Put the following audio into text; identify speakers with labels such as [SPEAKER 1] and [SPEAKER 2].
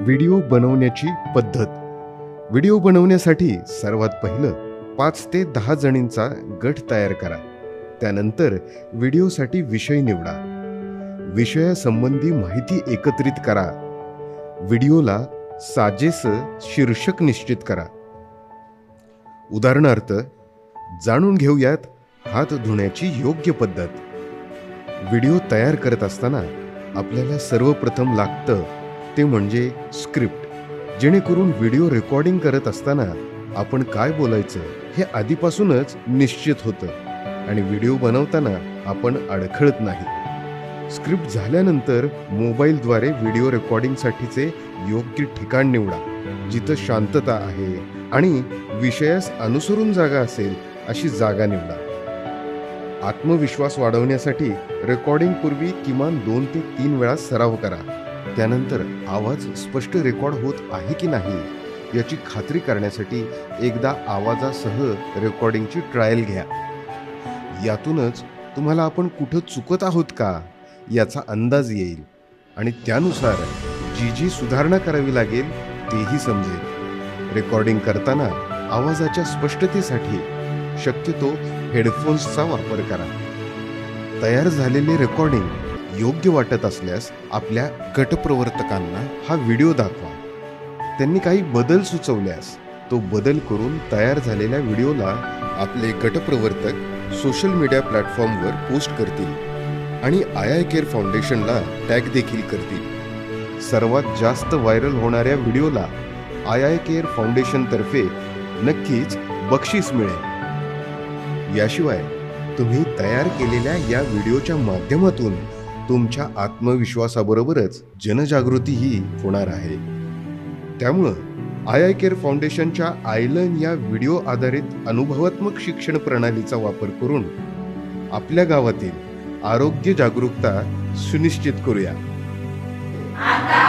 [SPEAKER 1] Video बनवण्याची पद्धत. Video बनवण्यासाठी सर्वात पहिलं पाच ते दहा जणींचा गट तयार करा. त्यानंतर व्हिडिओसाठी विषय निवडा. विषयासंबंधी माहिती एकत्रित करा. व्हिडिओला साजेस शीर्षक निश्चित करा. उदाहरणार्थ जाणून घेऊयात हात धुण्याची योग्य पद्धत. व्हिडिओ तयार करत असताना आपल्याला सर्वप्रथम लागतं ते म्हणजे स्क्रिप्ट. जेणेकरून व्हिडिओ रेकॉर्डिंग करत असताना आपण काय बोलायचं हे आधीपासूनच निश्चित होतं आणि व्हिडिओ बनवताना आपण अडखळत नाही. स्क्रिप्ट झाल्यानंतर मोबाईलद्वारे व्हिडिओ रेकॉर्डिंगसाठीचे योग्य ठिकाण निवडा जिथं शांतता आहे आणि विषयास अनुसरून जागा असेल अशी जागा निवडा. आत्मविश्वास वाढवण्यासाठी रेकॉर्डिंग पूर्वी किमान दोन ते तीन वेळा सराव करा. त्यानंतर आवाज स्पष्ट रेकॉर्ड होत आहे की नाही याची खात्री करण्यासाठी एकदा आवाजासह रेकॉर्डिंगची ट्रायल घ्या. यातूनच तुम्हाला आपण कुठं चुकत आहोत का याचा अंदाज येईल आणि त्यानुसार जी जी सुधारणा करावी लागेल तेही समजेल. रेकॉर्डिंग करताना आवाजाच्या स्पष्टतेसाठी शक्यतो हेडफोन्सचा वापर करा. तयार झालेले रेकॉर्डिंग योग्य वाटत असल्यास आपल्या गटप्रवर्तकांना हा व्हिडिओ दाखवा. त्यांनी काही बदल सुचवल्यास तो बदल करून तयार झालेल्या व्हिडिओला आपले गटप्रवर्तक सोशल मीडिया प्लॅटफॉर्मवर पोस्ट करतील आणि आय आय केअर फाउंडेशनला टॅग देखील करतील. सर्वात जास्त व्हायरल होणाऱ्या व्हिडिओला आय आय केअर फाउंडेशनतर्फे नक्कीच बक्षीस मिळेल. याशिवाय तुम्ही तयार केलेल्या या व्हिडिओच्या माध्यमातून तुमच्या आत्मविश्वासाबरोबरच जनजागृतीही होणार आहे. त्यामुळं आय आय केअर फाउंडेशनच्या आयलन या व्हिडिओ आधारित अनुभवात्मक शिक्षण प्रणालीचा वापर करून आपल्या गावातील आरोग्य जागरूकता सुनिश्चित करूया. आता